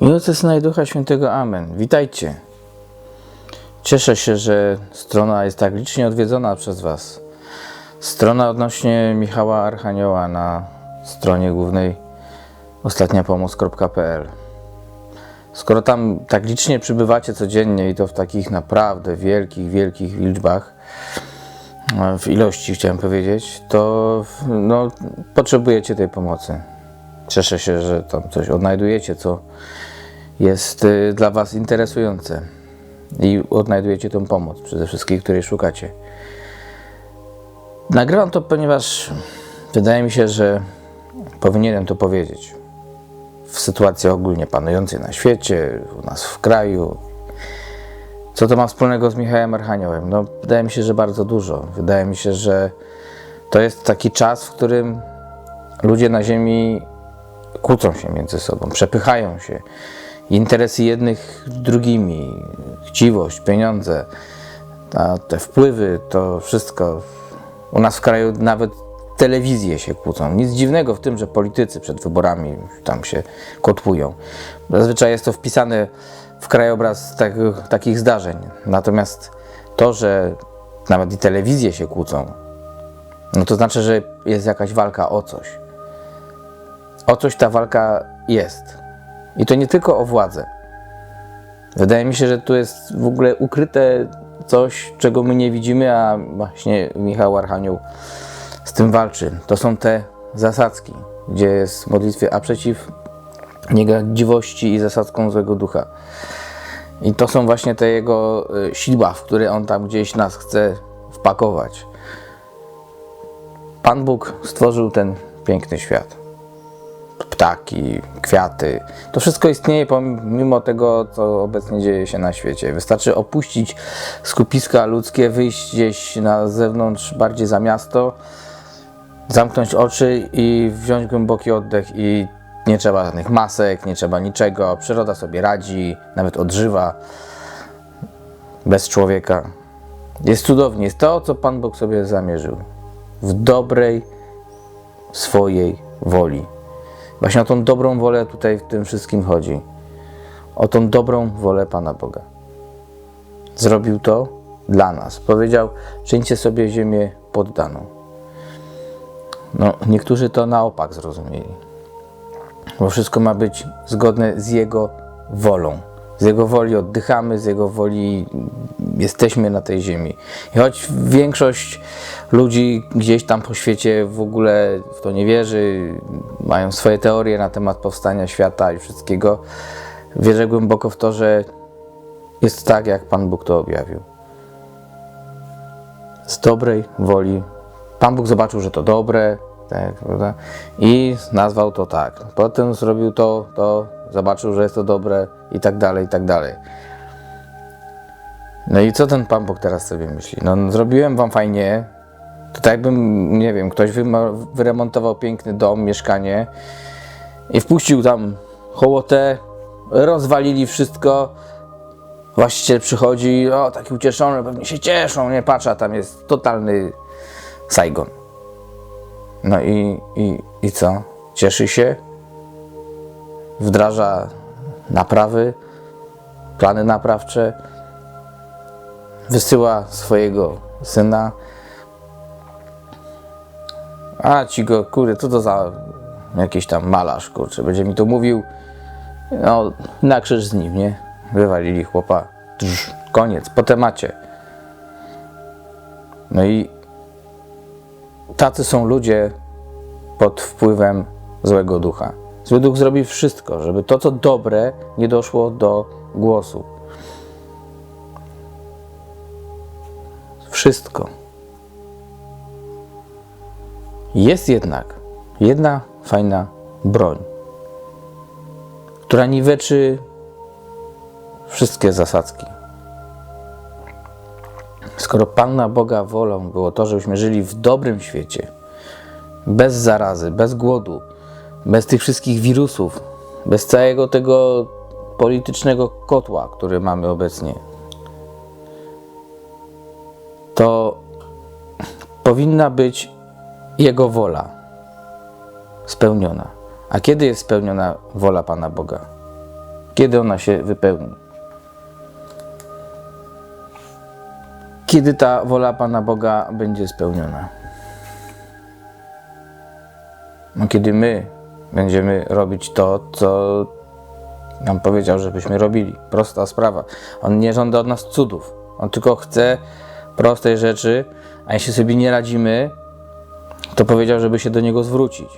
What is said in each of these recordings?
I Ojca Syna i Ducha Świętego. Amen. Witajcie. Cieszę się, że strona jest tak licznie odwiedzona przez Was. Strona odnośnie Michała Archanioła na stronie głównej ostatniapomoc.pl Skoro tam tak licznie przybywacie codziennie i to w takich naprawdę wielkich, wielkich liczbach, w ilości chciałem powiedzieć, to no, potrzebujecie tej pomocy. Cieszę się, że tam coś odnajdujecie, co jest y, dla Was interesujące i odnajdujecie tą pomoc przede wszystkim, której szukacie. Nagrywam to, ponieważ wydaje mi się, że powinienem to powiedzieć. W sytuacji ogólnie panującej na świecie, u nas w kraju. Co to ma wspólnego z Michałem Archaniołem? No, wydaje mi się, że bardzo dużo. Wydaje mi się, że to jest taki czas, w którym ludzie na Ziemi kłócą się między sobą, przepychają się. Interesy jednych drugimi, chciwość, pieniądze, ta, te wpływy, to wszystko. U nas w kraju nawet telewizje się kłócą. Nic dziwnego w tym, że politycy przed wyborami tam się kotłują. Zazwyczaj jest to wpisane w krajobraz tak, takich zdarzeń. Natomiast to, że nawet i telewizje się kłócą, no to znaczy, że jest jakaś walka o coś. O coś ta walka jest. I to nie tylko o władzę. Wydaje mi się, że tu jest w ogóle ukryte coś, czego my nie widzimy, a właśnie Michał Archanioł z tym walczy. To są te zasadzki, gdzie jest modlitwie a przeciw niegodziwości i zasadzką złego ducha. I to są właśnie te jego y, sidła, w które on tam gdzieś nas chce wpakować. Pan Bóg stworzył ten piękny świat ptaki, kwiaty. To wszystko istnieje pomimo tego, co obecnie dzieje się na świecie. Wystarczy opuścić skupiska ludzkie, wyjść gdzieś na zewnątrz, bardziej za miasto, zamknąć oczy i wziąć głęboki oddech i nie trzeba żadnych masek, nie trzeba niczego. Przyroda sobie radzi, nawet odżywa bez człowieka. Jest cudownie. Jest to, co Pan Bóg sobie zamierzył. W dobrej swojej woli. Właśnie o tą dobrą wolę tutaj w tym wszystkim chodzi. O tą dobrą wolę Pana Boga. Zrobił to dla nas. Powiedział: czyńcie sobie ziemię poddaną. No, niektórzy to na opak zrozumieli. Bo wszystko ma być zgodne z Jego wolą. Z Jego woli oddychamy, z Jego woli jesteśmy na tej ziemi. I choć większość ludzi gdzieś tam po świecie w ogóle w to nie wierzy, mają swoje teorie na temat powstania świata i wszystkiego, wierzę głęboko w to, że jest tak, jak Pan Bóg to objawił. Z dobrej woli. Pan Bóg zobaczył, że to dobre, tak? I nazwał to tak. Potem zrobił to, to, zobaczył, że jest to dobre i tak dalej, i tak dalej. No i co ten Pan Bóg teraz sobie myśli? No, zrobiłem wam fajnie, to tak jakbym, nie wiem, ktoś wyremontował piękny dom, mieszkanie i wpuścił tam hołotę, rozwalili wszystko. Właściciel przychodzi, o, taki ucieszony, pewnie się cieszą, nie patrz, a tam jest totalny Saigon. No i, i, i co? Cieszy się, wdraża naprawy, plany naprawcze, wysyła swojego syna. A ci go, kurde, co to za jakiś tam malarz, kurczę, będzie mi to mówił. No, na krzyż z nim, nie? Wywalili chłopa. Koniec, po temacie. No i tacy są ludzie pod wpływem złego ducha. Zły duch zrobi wszystko, żeby to, co dobre, nie doszło do głosu. Wszystko. Jest jednak jedna fajna broń, która niweczy wszystkie zasadzki. Skoro Panna Boga wolą było to, żebyśmy żyli w dobrym świecie, bez zarazy, bez głodu, bez tych wszystkich wirusów, bez całego tego politycznego kotła, który mamy obecnie, to powinna być Jego wola spełniona. A kiedy jest spełniona wola Pana Boga? Kiedy ona się wypełni? Kiedy ta wola Pana Boga będzie spełniona? No, kiedy my będziemy robić to, co nam powiedział, żebyśmy robili. Prosta sprawa. On nie żąda od nas cudów. On tylko chce prostej rzeczy, a jeśli sobie nie radzimy, to powiedział, żeby się do niego zwrócić.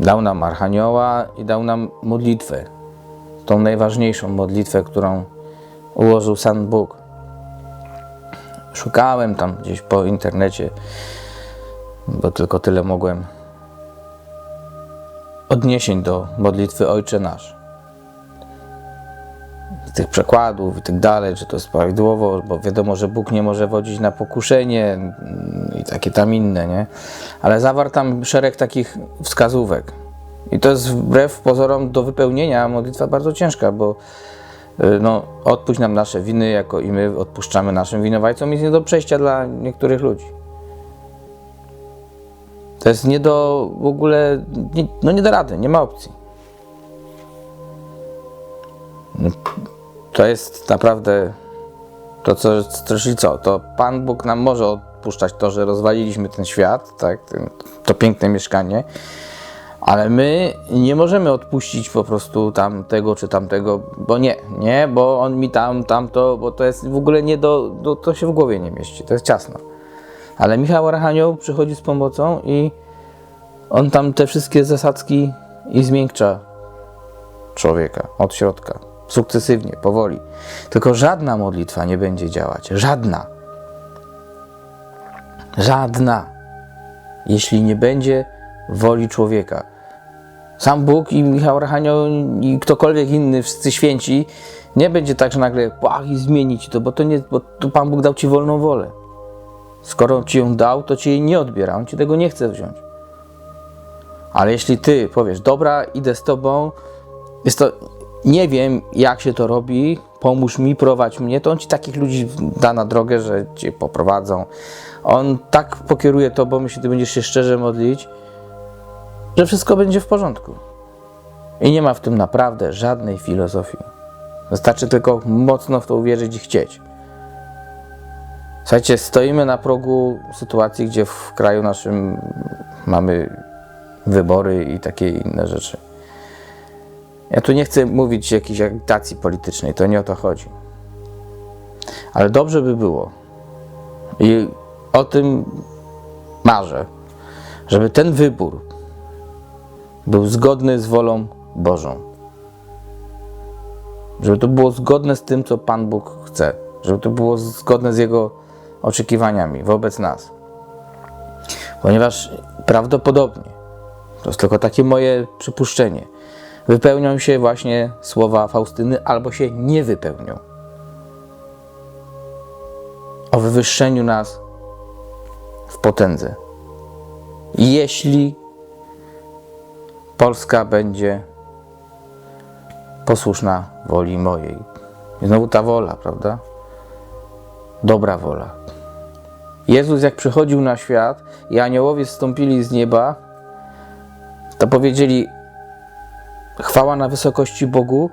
Dał nam Archanioła i dał nam modlitwę. Tą najważniejszą modlitwę, którą ułożył sam Bóg. Szukałem tam gdzieś po internecie, bo tylko tyle mogłem odniesień do modlitwy Ojcze Nasz. Tych przekładów i tak dalej, czy to jest prawidłowo, bo wiadomo, że Bóg nie może wodzić na pokuszenie i takie tam inne, nie? Ale zawarł tam szereg takich wskazówek. I to jest wbrew pozorom do wypełnienia modlitwa bardzo ciężka, bo y, no, odpuść nam nasze winy, jako i my odpuszczamy naszym winowajcom, jest nie do przejścia dla niektórych ludzi. To jest nie do w ogóle, nie, no nie da rady, nie ma opcji. No, To jest naprawdę to, co, czyli co, to Pan Bóg nam może odpuszczać to, że rozwaliliśmy ten świat, tak, to piękne mieszkanie, ale my nie możemy odpuścić po prostu tamtego czy tamtego, bo nie, nie, bo on mi tam, tamto, bo to jest w ogóle nie do, do to się w głowie nie mieści, to jest ciasno. Ale Michał Archanioł przychodzi z pomocą i on tam te wszystkie zasadzki i zmiękcza człowieka od środka, sukcesywnie, powoli. Tylko żadna modlitwa nie będzie działać. Żadna. Żadna. Jeśli nie będzie woli człowieka. Sam Bóg i Michał Archanioł i ktokolwiek inny, wszyscy święci, nie będzie tak, że nagle płach i zmienić to, bo to nie, bo tu Pan Bóg dał Ci wolną wolę. Skoro Ci ją dał, to Ci jej nie odbiera, On Ci tego nie chce wziąć. Ale jeśli Ty powiesz, dobra, idę z Tobą, jest to, nie wiem jak się to robi, pomóż mi, prowadź mnie, to On Ci takich ludzi da na drogę, że Cię poprowadzą. On tak pokieruje Tobą, jeśli Ty będziesz się szczerze modlić, że wszystko będzie w porządku. I nie ma w tym naprawdę żadnej filozofii. Wystarczy tylko mocno w to uwierzyć i chcieć. Słuchajcie, stoimy na progu sytuacji, gdzie w kraju naszym mamy wybory i takie inne rzeczy. Ja tu nie chcę mówić jakiejś agitacji politycznej, to nie o to chodzi. Ale dobrze by było, i o tym marzę, żeby ten wybór był zgodny z wolą Bożą. Żeby to było zgodne z tym, co Pan Bóg chce. Żeby to było zgodne z Jego oczekiwaniami wobec nas. Ponieważ prawdopodobnie, to jest tylko takie moje przypuszczenie, wypełnią się właśnie słowa Faustyny albo się nie wypełnią. O wywyższeniu nas w potędze. Jeśli Polska będzie posłuszna woli mojej. I znowu ta wola, prawda? Dobra wola. Jezus, jak przychodził na świat i aniołowie zstąpili z nieba, to powiedzieli: Chwała na wysokości Bogu,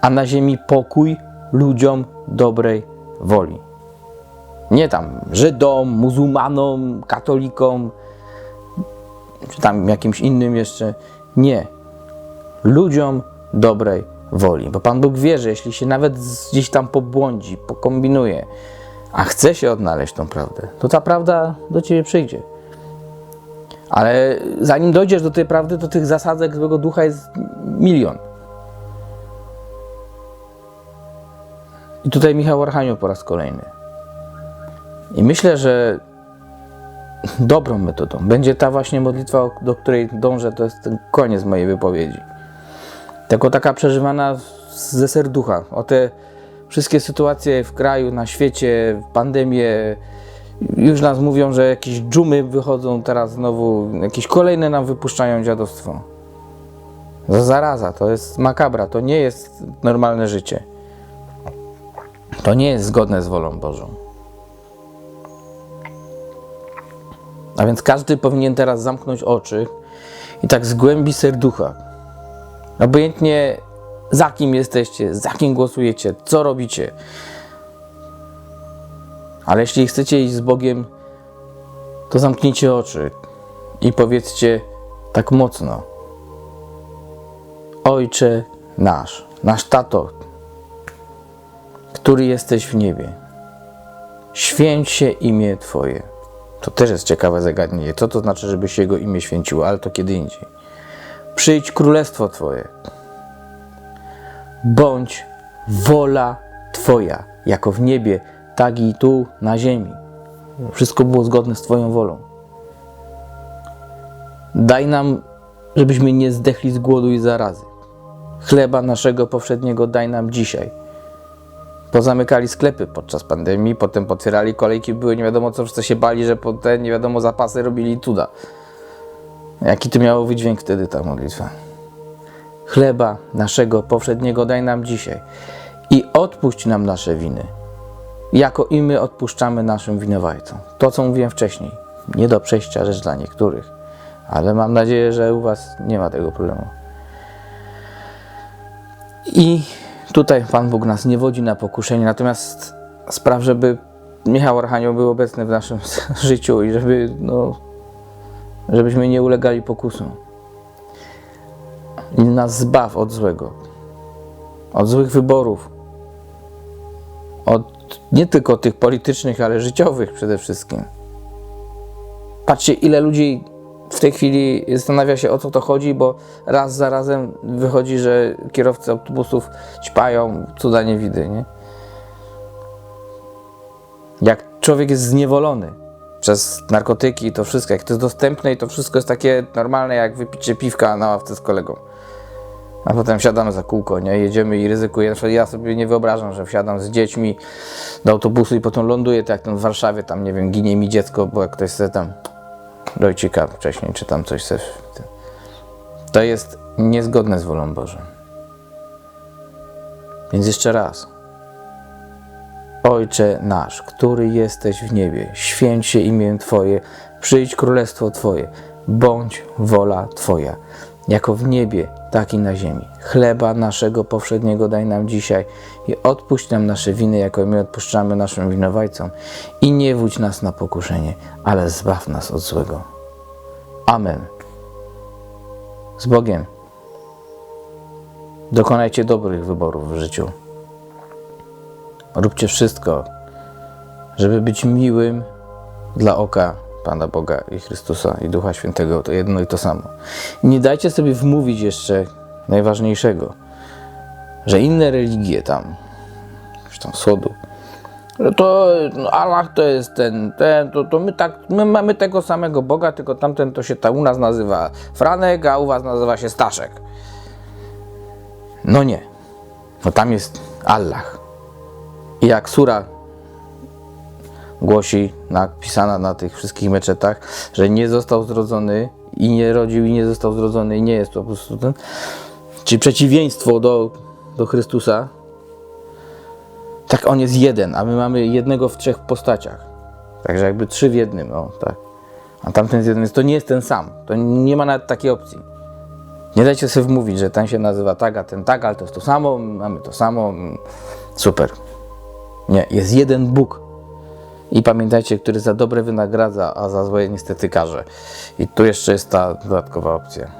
a na ziemi pokój ludziom dobrej woli. Nie tam Żydom, muzułmanom, katolikom, czy tam jakimś innym jeszcze. Nie. Ludziom dobrej woli. Bo Pan Bóg wie, że jeśli się nawet gdzieś tam pobłądzi, pokombinuje, a chce się odnaleźć tą prawdę, to ta prawda do ciebie przyjdzie. Ale zanim dojdziesz do tej prawdy, to tych zasadzek złego ducha jest milion. I tutaj Michał Archanioł po raz kolejny. I myślę, że dobrą metodą będzie ta właśnie modlitwa, do której dążę, to jest ten koniec mojej wypowiedzi. Tylko taka przeżywana ze serducha. O te wszystkie sytuacje w kraju, na świecie, pandemię. Już nas mówią, że jakieś dżumy wychodzą teraz znowu, jakieś kolejne nam wypuszczają dziadostwo. To zaraza, to jest makabra, to nie jest normalne życie. To nie jest zgodne z wolą Bożą. A więc każdy powinien teraz zamknąć oczy i tak z głębi serducha Obojętnie za kim jesteście, za kim głosujecie, co robicie. Ale jeśli chcecie iść z Bogiem, to zamknijcie oczy i powiedzcie tak mocno: Ojcze nasz, nasz tato, który jesteś w niebie, święć się imię Twoje. To też jest ciekawe zagadnienie. Co to znaczy, żeby się Jego imię święciło, ale to kiedy indziej. Przyjdź królestwo Twoje. Bądź wola Twoja, jako w niebie, tak i tu na ziemi. Wszystko było zgodne z Twoją wolą. Daj nam, żebyśmy nie zdechli z głodu i zarazy. Chleba naszego powszedniego daj nam dzisiaj. Pozamykali sklepy podczas pandemii, potem potwierali kolejki, były nie wiadomo co, wszyscy się bali, że potem nie wiadomo zapasy robili cuda. Jaki to miało wydźwięk wtedy ta modlitwa? Chleba naszego powszedniego daj nam dzisiaj i odpuść nam nasze winy, jako i my odpuszczamy naszym winowajcom. To, co mówiłem wcześniej, nie do przejścia rzecz dla niektórych, ale mam nadzieję, że u Was nie ma tego problemu. I tutaj Pan Bóg nas nie wodzi na pokuszenie, natomiast spraw, żeby Michał Archanioł był obecny w naszym życiu i żeby, no, żebyśmy nie ulegali pokusom. I nas zbaw od złego, od złych wyborów, od nie tylko tych politycznych, ale życiowych przede wszystkim. Patrzcie, ile ludzi w tej chwili zastanawia się o co to chodzi, bo raz za razem wychodzi, że kierowcy autobusów ćpają, cuda nie widy, nie? Jak człowiek jest zniewolony przez narkotyki i to wszystko, jak to jest dostępne i to wszystko jest takie normalne, jak wypicie piwka na ławce z kolegą. A potem wsiadamy za kółko, nie? Jedziemy i ryzykujemy. Ja sobie nie wyobrażam, że wsiadam z dziećmi do autobusu i potem ląduję, tak jak ten w Warszawie, tam nie wiem, ginie mi dziecko, bo jak ktoś sobie tam dojcika wcześniej, czy tam coś se... To jest niezgodne z wolą Bożą. Więc jeszcze raz. Ojcze nasz, który jesteś w niebie, święć się imię Twoje, przyjdź królestwo Twoje, bądź wola Twoja, jako w niebie, tak i na ziemi. Chleba naszego powszedniego daj nam dzisiaj i odpuść nam nasze winy, jako my odpuszczamy naszym winowajcom. I nie wódź nas na pokuszenie, ale zbaw nas od złego. Amen. Z Bogiem. Dokonajcie dobrych wyborów w życiu. Róbcie wszystko, żeby być miłym dla oka Pana Boga i Chrystusa i Ducha Świętego. To jedno i to samo. Nie dajcie sobie wmówić jeszcze najważniejszego, że inne religie tam, już tam wschodu, że to no, Allah to jest ten, ten to, to my tak, my mamy tego samego Boga, tylko tamten to się ta, u nas nazywa Franek, a u was nazywa się Staszek. No nie. No tam jest Allah. Jak sura głosi, napisana na tych wszystkich meczetach, że nie został zrodzony i nie rodził i nie został zrodzony i nie jest to po prostu ten, czyli przeciwieństwo do, do Chrystusa, tak on jest jeden, a my mamy jednego w trzech postaciach. Także jakby trzy w jednym, o tak. A tamten jest jeden, więc to nie jest ten sam. To nie ma nawet takiej opcji. Nie dajcie sobie wmówić, że ten się nazywa tak, a ten tak, ale to jest to samo, mamy to samo. Super. Nie, jest jeden Bóg. I pamiętajcie, który za dobre wynagradza, a za złe niestety karze. I tu jeszcze jest ta dodatkowa opcja.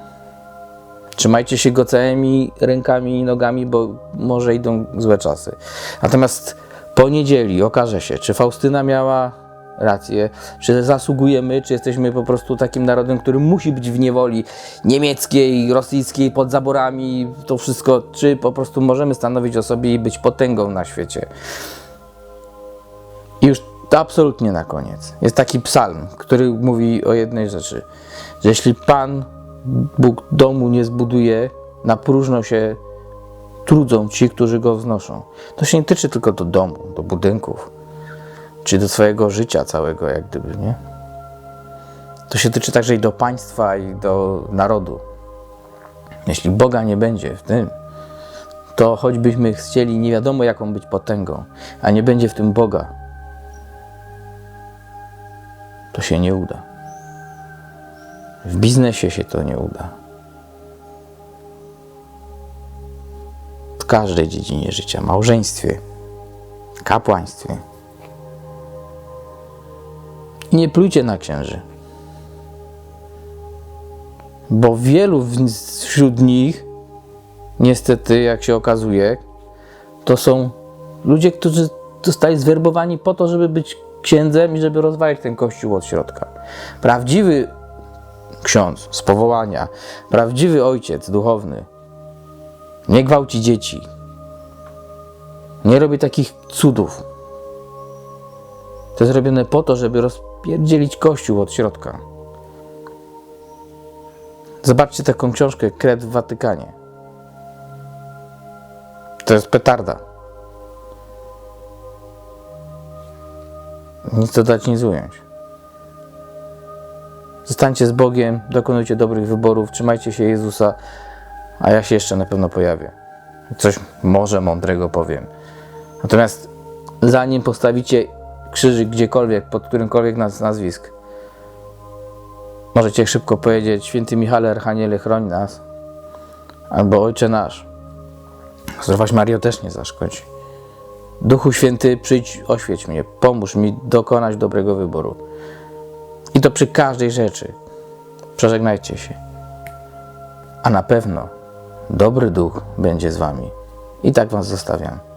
Trzymajcie się go całymi rękami i nogami, bo może idą złe czasy. Natomiast po niedzieli okaże się, czy Faustyna miała rację, czy zasługujemy, czy jesteśmy po prostu takim narodem, który musi być w niewoli niemieckiej, rosyjskiej, pod zaborami, to wszystko, czy po prostu możemy stanowić o sobie i być potęgą na świecie. To absolutnie na koniec. Jest taki psalm, który mówi o jednej rzeczy, że jeśli Pan Bóg domu nie zbuduje, na próżno się trudzą ci, którzy go wznoszą. To się nie tyczy tylko do domu, do budynków, czy do swojego życia całego, jak gdyby, nie? To się tyczy także i do państwa, i do narodu. Jeśli Boga nie będzie w tym, to choćbyśmy chcieli nie wiadomo jaką być potęgą, a nie będzie w tym Boga, to się nie uda. W biznesie się to nie uda. każdej dziedzinie życia małżeństwie, kapłaństwie. I nie plujcie na księży. Bo wielu w- wśród nich, niestety, jak się okazuje, to są ludzie, którzy zostali zwerbowani po to, żeby być księdzem i żeby rozwalić ten kościół od środka. Prawdziwy ksiądz z powołania, prawdziwy ojciec duchowny nie gwałci dzieci, nie robi takich cudów. To jest robione po to, żeby rozpierdzielić kościół od środka. Zobaczcie taką książkę Kret w Watykanie. To jest petarda. Nic dodać, nic ująć. Zostańcie z Bogiem, dokonujcie dobrych wyborów, trzymajcie się Jezusa, a ja się jeszcze na pewno pojawię. Coś może mądrego powiem. Natomiast zanim postawicie krzyżyk gdziekolwiek, pod którymkolwiek naz nazwisk, możecie szybko powiedzieć Święty Michale Archaniele, chroń nas, albo Ojcze nasz. Zdrowaś Mario też nie zaszkodzi. Duchu Święty, przyjdź, oświeć mnie, pomóż mi dokonać dobrego wyboru. I to przy każdej rzeczy. Przeżegnajcie się. A na pewno dobry duch będzie z wami. I tak was zostawiam.